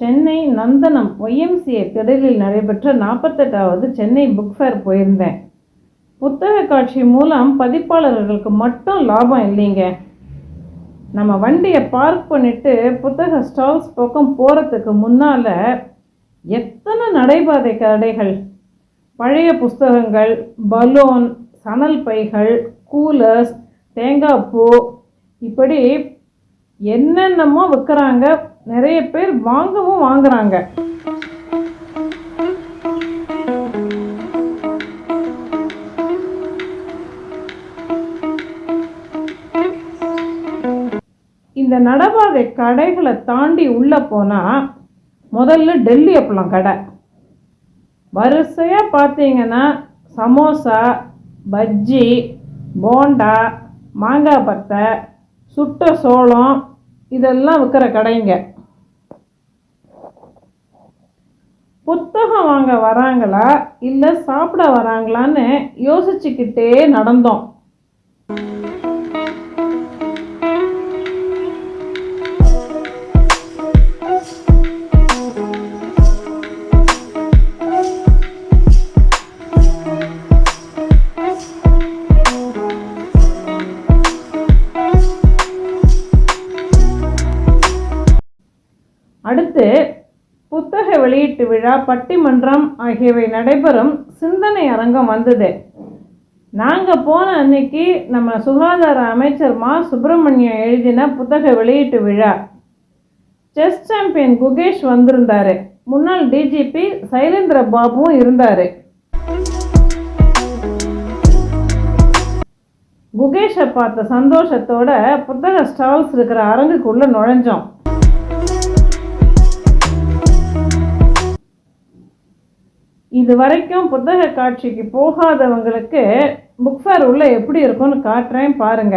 சென்னை நந்தனம் YMCA திடலில் நடைபெற்ற நாற்பத்தெட்டாவது Chennai book fair போயிருந்தேன். புத்தக காட்சி மூலம் பதிப்பாளர்களுக்கு மட்டும் லாபம் இல்லைங்க. நம்ம வண்டியை பார்க் பண்ணிட்டு புத்தக ஸ்டால்ஸ் பக்கம் போகிறதுக்கு முன்னால் எத்தனை நடைபாதை கடைகள் பழைய புஸ்தகங்கள் பலூன் சணல் பைகள் கூலர்ஸ் தேங்காய் பூ இப்படி என்னென்னமோ விற்கிறாங்க நிறைய பேர் வாங்கவும் வாங்குறாங்க. இந்த நடைபாதை கடைகளை தாண்டி உள்ளே போனால் முதல்ல டெல்லி அப்பளம் கடை. வரிசையாக பார்த்தீங்கன்னா சமோசா பஜ்ஜி போண்டா மாங்காய் பத்தை சுட்ட சோளம் இதெல்லாம் விற்கிற கடைங்க. புத்தகம் வாங்க வராங்களா? இல்லை சாப்பிட வராங்களான்னு யோசிச்சுக்கிட்டே நடந்தோம். விழா பட்டிமன்றம் ஆகியவை நடைபெறும் சிந்தனை அரங்கம் வந்தது. நாங்கள் போன அன்னைக்கு நம்ம சுகாதார அமைச்சர் மா. சுப்பிரமணியம் எழுதின புத்தக வெளியீட்டு விழா. செஸ் சாம்பியன் குகேஷ் வந்திருந்தார். முன்னாள் டிஜிபி சைலேந்திர பாபுவும் இருந்தார். குகேஷை பார்த்த சந்தோஷத்தோட புத்தக ஸ்டால்ஸ் இருக்கிற அரங்குக்குள்ளே நுழைஞ்சோம். இது வரைக்கும் புத்தக காட்சிக்கு போகாதவங்களுக்கு புக் ஃபேர் உள்ள எப்படி இருக்கும்னு காட்டுறேன் பாருங்க.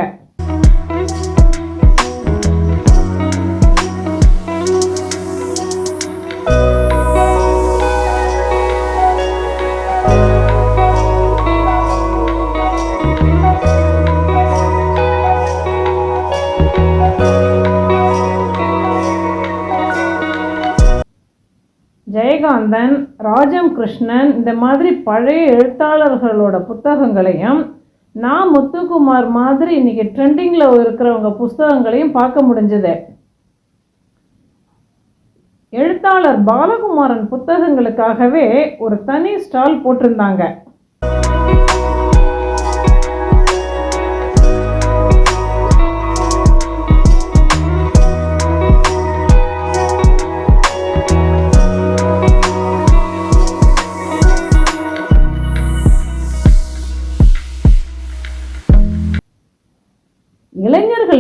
ஜெயகாந்தன் ராஜம் கிருஷ்ணன் இந்த மாதிரி பழைய எழுத்தாளர்களோட புத்தகங்களையும் நான் முத்துக்குமார் மாதிரி இன்னைக்கு ட்ரெண்டிங்கில் இருக்கிறவங்க புஸ்தகங்களையும் பார்க்க முடிஞ்சது. எழுத்தாளர் பாலகுமாரன் புத்தகங்களுக்காகவே ஒரு தனி ஸ்டால் போட்டிருந்தாங்க.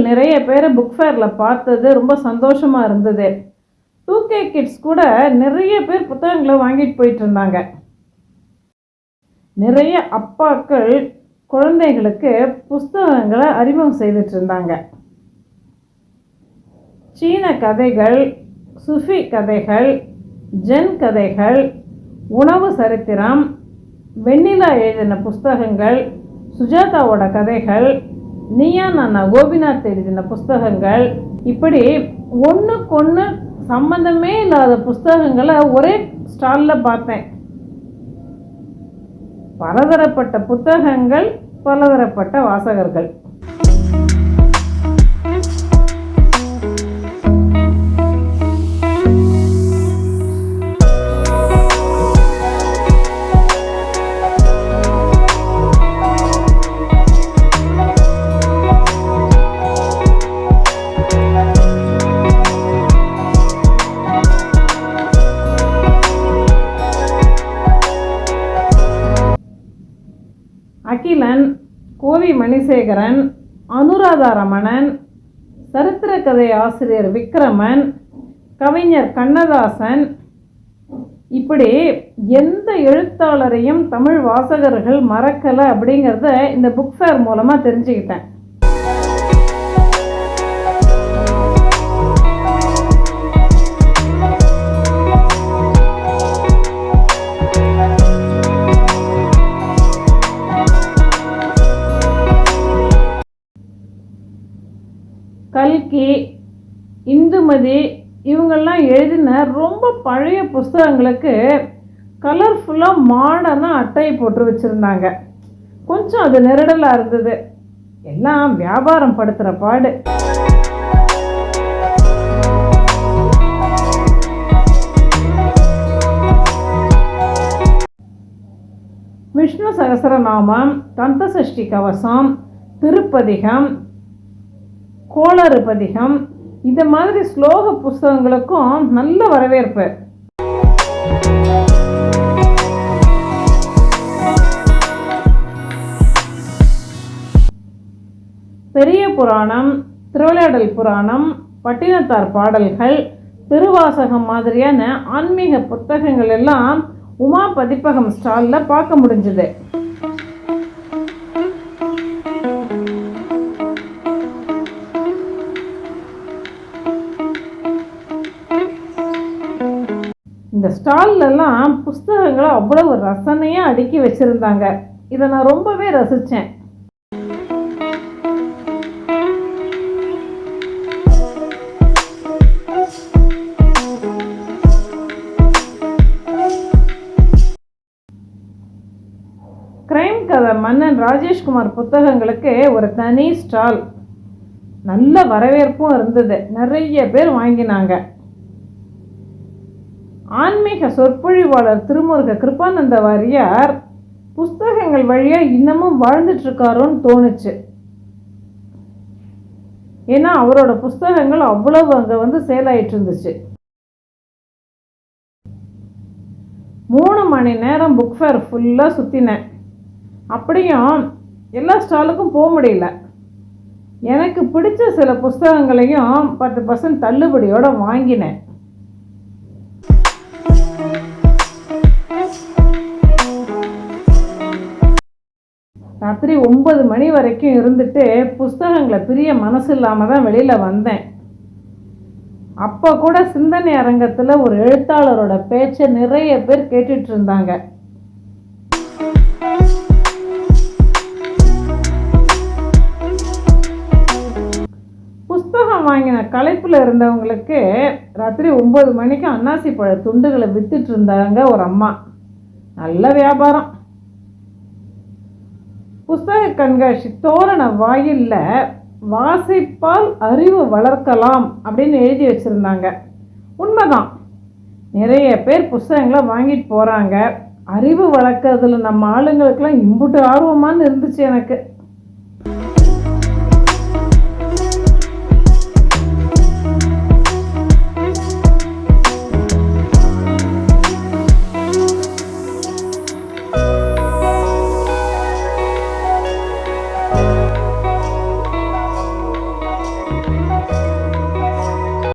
நிறைய பேரை புக் ஃபேரில் பார்த்தது ரொம்ப சந்தோஷமாக இருந்தது. டூ கே கிட்ஸ் கூட நிறைய பேர் புத்தகங்களை வாங்கிட்டு போயிட்டு இருந்தாங்க. நிறைய அப்பாக்கள் குழந்தைகளுக்கு புஸ்தகங்களை அறிமுகம் செய்துட்டு இருந்தாங்க. சீன கதைகள் சுஃபி கதைகள் ஜென் கதைகள் உணவு சரித்திரம் வெண்ணிலா எழுதின புஸ்தகங்கள் சுஜாதாவோட கதைகள் நீயா நானா கோபிநாத் எழுதின புஸ்தகங்கள். இப்படி ஒன்றுக்கொன்று சம்மந்தமே இல்லாத புஸ்தகங்களை ஒரே ஸ்டாலில் பார்த்தேன். பலதரப்பட்ட புத்தகங்கள் பலதரப்பட்ட வாசகர்கள். கோவி மணிசேகரன் அனுராதா ரமணன் சரித்திர கதை ஆசிரியர் விக்ரமன் கவிஞர் கண்ணதாசன். இப்படி எந்த எழுத்தாளரையும் தமிழ் வாசகர்கள் மறக்கலை அப்படிங்கிறத இந்த புக் ஃபேர் மூலமாக தெரிஞ்சுக்கிட்டேன். கல்கி இந்துமதி இவங்கெல்லாம் எழுதின ரொம்ப பழைய புஸ்தகங்களுக்கு கலர்ஃபுல்லாக மாடர்னாக அட்டையை போட்டு வச்சுருந்தாங்க. கொஞ்சம் அது நெருடலாக இருந்தது. எல்லாம் வியாபாரம் படுத்துகிற பாடு. விஷ்ணு சகசரநாமம் தந்தசஷ்டி கவசம் திருப்பதிகம் கோளறுபதிகம் இந்த மாதிரி ஸ்லோக புஸ்தகங்களுக்கும் நல்ல வரவேற்பு. பெரிய புராணம் திருவிளையாடல் புராணம் பட்டினத்தார் பாடல்கள் திருவாசகம் மாதிரியான ஆன்மீக புத்தகங்கள் எல்லாம் உமா பதிப்பகம் ஸ்டாலில் பார்க்க முடிஞ்சுது. இந்த ஸ்டால்லலாம் புஸ்தகங்களை அவ்வளவு ரசனையாக அடுக்கி வச்சுருந்தாங்க. இதை நான் ரொம்பவே ரசித்தேன் கிரைம் கதை மன்னன் ராஜேஷ்குமார் புத்தகங்களுக்கு ஒரு தனி ஸ்டால். நல்ல வரவேற்பும் இருந்தது. நிறைய பேர் வாங்கினாங்க. ஆன்மீக சொற்பொழிவாளர் திருமுருக கிருபானந்த வாரியார் புஸ்தகங்கள் வழியாக இன்னமும் வாழ்ந்துட்டுருக்காரோன்னு தோணுச்சு. ஏன்னா அவரோட புஸ்தகங்கள் அவ்வளவு அங்கே வந்து சேலாயிட்டு இருந்துச்சு மூணு மணி நேரம் புக் ஃபேர் ஃபுல்லாக சுற்றினேன் அப்படியும் எல்லா ஸ்டாலுக்கும் போக முடியல. எனக்கு பிடிச்ச சில புஸ்தகங்களையும் பத்து பர்சன்ட் தள்ளுபடியோடு வாங்கினேன். ராத்திரி ஒன்பது மணி வரைக்கும் இருந்துட்டு புஸ்தகங்களை பிரிய மனசு இல்லாமல் தான் வெளியில் வந்தேன். அப்போ கூட சிந்தனை அரங்கத்தில் ஒரு எழுத்தாளரோட பேச்சை நிறைய பேர் கேட்டுட்டு இருந்தாங்க. புஸ்தகம் வாங்கின களைப்பில் இருந்தவங்களுக்கு ராத்திரி ஒம்பது மணிக்கு அன்னாசி பழ துண்டுகளை வித்துட்டு இருந்தாங்க ஒரு அம்மா. நல்ல வியாபாரம். புஸ்தக கண்காட்சி தோரண வாயிலில் வாசிப்பால் அறிவு வளர்க்கலாம் அப்படின்னு எழுதி வச்சுருந்தாங்க. உண்மைதான். நிறைய பேர் புஸ்தகங்களை வாங்கிட்டு போகிறாங்க அறிவு வளர்க்கறதுல நம்ம ஆளுங்களுக்கெல்லாம் இம்புட்டு ஆர்வமானு இருந்துச்சு எனக்கு.